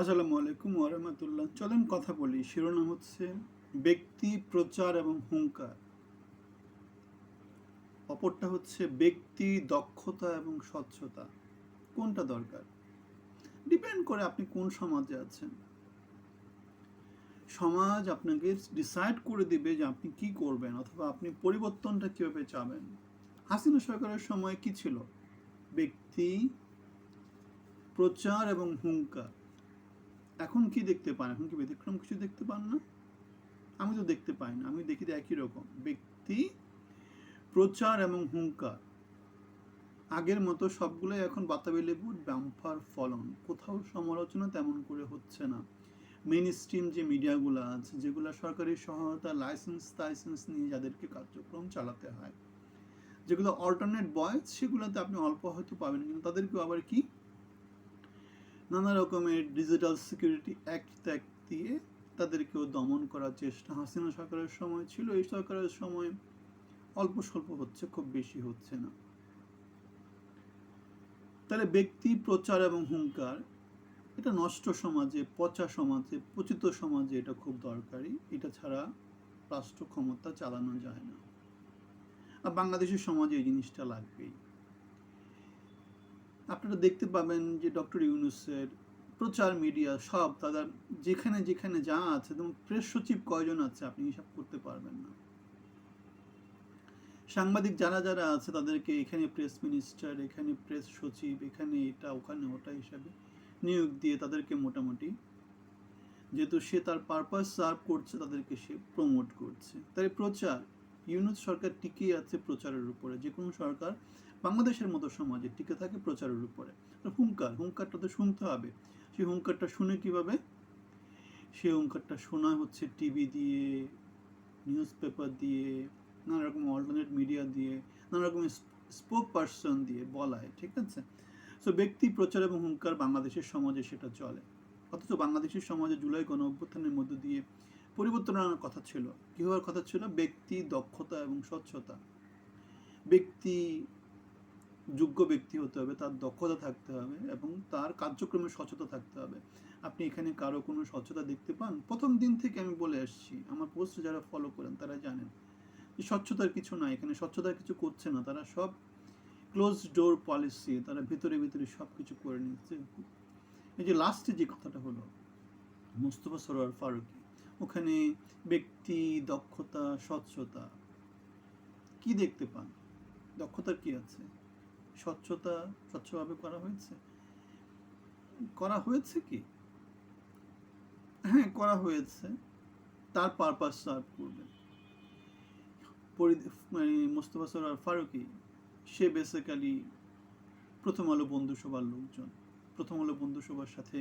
আসসালামু আলাইকুম ওরহমতুল্লাহ চলেন কথা বলি। শিরোনাম হচ্ছে ব্যক্তি, প্রচার এবং হুঙ্কার অপরটা হচ্ছে ব্যক্তি, দক্ষতা এবং স্বচ্ছতা। কোনটা দরকার? ডিপেন্ড করে আপনি কোন সমাজে আছেন। সমাজ আপনাকে ডিসাইড করে দিবে যে আপনি কি করবেন অথবা আপনি পরিবর্তনটা কীভাবে চাবেন। হাসিনা সরকারের সময় কি ছিল? ব্যক্তি, প্রচার এবং হুঙ্কার এখন কি দেখতে পান? এখন কি ব্যতিক্রম কিছু দেখতে পান না? আমি তো দেখতে পাই না। আমি দেখি একই রকম। ব্যক্তি, প্রচার এবং হুঙ্কার। আগের মতো সবগুলোই এখন বাতাবি লেবুর বাম্পার ফলন। কোথাও সমালোচনা তেমন করে হচ্ছে না। মেন স্ট্রিম যে মিডিয়াগুলো আছে, যেগুলো সরকারি সহায়তা লাইসেন্স টাইসেন্স নিয়ে যাদেরকে কার্যক্রম চালাতে হয়। যেগুলো অল্টারনেট বয়েস সেগুলোতে আপনি অল্প হয়তো পাবেন, কিন্তু তাদেরকেও আবার কি? নানা রকমের ডিজিটাল সিকিউরিটি অ্যাক্ট ত্যাগ দিয়ে তাদেরকেও দমন করার চেষ্টা হাসিনা সরকারের সময় ছিল। এই সরকারের সময় অল্প স্বল্প হচ্ছে, খুব বেশি হচ্ছে না। তাহলে ব্যক্তি, প্রচার এবং হুঙ্কার, এটা নষ্ট সমাজে, পচা সমাজে, পচিত সমাজে এটা খুব দরকারি। এটা ছাড়া রাষ্ট্র ক্ষমতা চালানো যায় না। আর বাংলাদেশের সমাজে এই জিনিসটা লাগবেই। আপনারা দেখতে পাবেন যে ডক্টর ইউনুসের প্রচার মিডিয়া সব তাদের যেখানে যেখানে যা আছে এবং প্রেস সচিব কয়জন আছে আপনি হিসাব করতে পারবেন না। সাংবাদিক যারা যারা আছে তাদেরকে এখানে প্রেস মিনিস্টার, এখানে প্রেস সচিব, এখানে এটা, ওখানে ওটা হিসাবে নিয়োগ দিয়ে তাদেরকে মোটামুটি যেহেতু সে তার পারপাস সার্ভ করছে, তাদেরকে সে প্রমোট করছে। তাই প্রচার ইউনুস সরকার টিকে আছে প্রচারের উপরে, যে কোনো সরকার বাংলাদেশের মতো সমাজে টিকে থাকে প্রচারের উপরে। হুঙ্কার, হুঙ্কারটা তো শুনতে হবে। সেই হুঙ্কারটা শুনে কীভাবে? সেই হুঙ্কারটা শোনা হচ্ছে টিভি দিয়ে নিউজ পেপার দিয়ে নানা রকম অল্টারনেট মিডিয়া দিয়ে নানা রকম স্পোক পার্সন দিয়ে বলায়, ঠিক আছে? সো ব্যক্তি, প্রচার এবং হুঙ্কার বাংলাদেশের সমাজে সেটা চলে। অথচ বাংলাদেশের সমাজে জুলাই গণ অভ্যুত্থানের মধ্য দিয়ে পরিবর্তন আনার কথা ছিল। কি হওয়ার কথা ছিল? ব্যক্তি, দক্ষতা এবং স্বচ্ছতা। ব্যক্তি, যোগ্য ব্যক্তি হতে হবে, তার দক্ষতা থাকতে হবে এবং তার কার্যক্রমে স্বচ্ছতা থাকতে হবে। আপনি এখানে কারও কোনো স্বচ্ছতা দেখতে পান? প্রথম দিন থেকে আমি বলে আসছি আমার পোস্ট যারা ফলো করেন, তারা জানেন যে স্বচ্ছতার কিছু না এখানে স্বচ্ছতার কিছু করছে না। তারা সব ক্লোজ ডোর পলিসি তারা ভিতরে ভিতরে সব কিছু করে নিচ্ছে। এই যে লাস্টে যে কথাটা হলো, মুস্তফা সরোয়ার ফারুকি ওখানে ব্যক্তি, দক্ষতা, স্বচ্ছতা, কি দেখতে পান? দক্ষতার কি আছে? স্বচ্ছতা স্বচ্ছভাবে করা হয়েছে? করা হয়েছে কি? হ্যাঁ করা হয়েছে। তার পারপাস সার্ভ করবে। মানে মোস্তফা সরার ফারুকি, সে বেসিক্যালি প্রথম আলো বন্ধুসভার লোকজন, প্রথম আলো বন্ধুসভার সাথে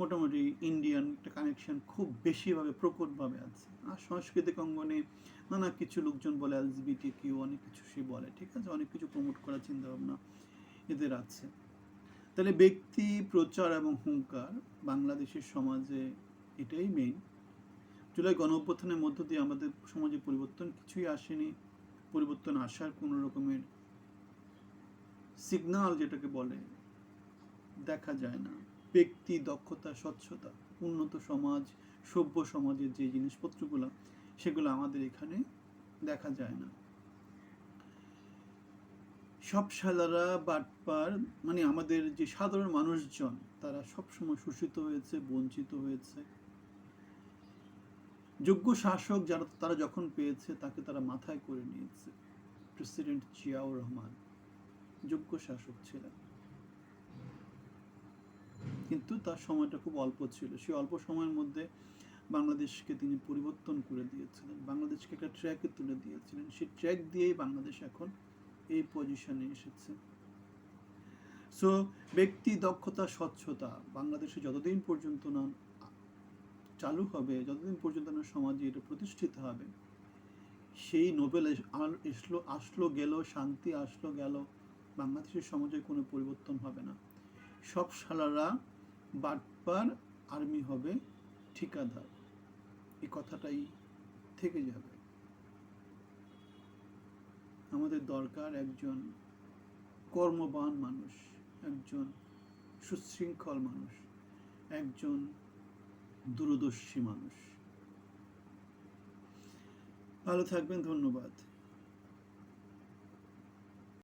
মোটামুটি ইন্ডিয়ান একটা কানেকশন খুব বেশিভাবে প্রকটভাবে আছে। আর সাংস্কৃতিক অঙ্গনে নানা কিছু লোকজন বলে এলজিবিটি কিউ অনেক কিছু সে বলে, ঠিক আছে? অনেক কিছু প্রমোট করার চিন্তা ভাবনা এদের আছে। তাহলে ব্যক্তি, প্রচার এবং হুঙ্কার বাংলাদেশের সমাজে এটাই মেইন জুলাই গণ অভ্যুত্থানের মধ্য দিয়ে আমাদের সমাজে পরিবর্তন কিছুই আসেনি। পরিবর্তন আসার কোনো রকমের সিগনাল যেটাকে বলে, দেখা যায় না। ব্যক্তি দক্ষতা, স্বচ্ছতা, উন্নত সমাজ, সভ্য সমাজের যে জিনিসপত্রগুলো, সেগুলো আমাদের এখানে দেখা যায় না। সব শালারা বাটপার মানে আমাদের যে সাধারণ মানুষজন, তারা সবসময় শোষিত হয়েছে, বঞ্চিত হয়েছে। যোগ্য শাসক যারা, তারা যখন পেয়েছে, তাকে তারা মাথায় করে নিয়েছে। প্রেসিডেন্ট জিয়াউর রহমান যোগ্য শাসক ছিলেন। কিন্তু তার সময়টা খুব অল্প ছিল। সেই অল্প সময়ের মধ্যে বাংলাদেশকে তিনি পরিবর্তন করে দিয়েছিলেন। বাংলাদেশকে একটা ট্র্যাকে তুলে দিয়েছিলেন। সেই ট্র্যাক দিয়েই বাংলাদেশ এখন এই পজিশনে এসেছে। সো ব্যক্তি দক্ষতা, স্বচ্ছতা বাংলাদেশে যতদিন পর্যন্ত না চালু হবে, যতদিন পর্যন্ত না সমাজে এটা প্রতিষ্ঠিত হবে, সেই নোবেল এসলো, আসলো, গেল, শান্তি আসলো, গেল, বাংলাদেশের সমাজে কোনো পরিবর্তন হবে না। সব শালারা বাটপার আর্মি হবে ঠিকাদার। এই কথাটাই থেকে যাবে। আমাদের দরকার একজন কর্মবান মানুষ, একজন সুশৃঙ্খল মানুষ, একজন দূরদর্শী মানুষ। ভালো থাকবেন, ধন্যবাদ।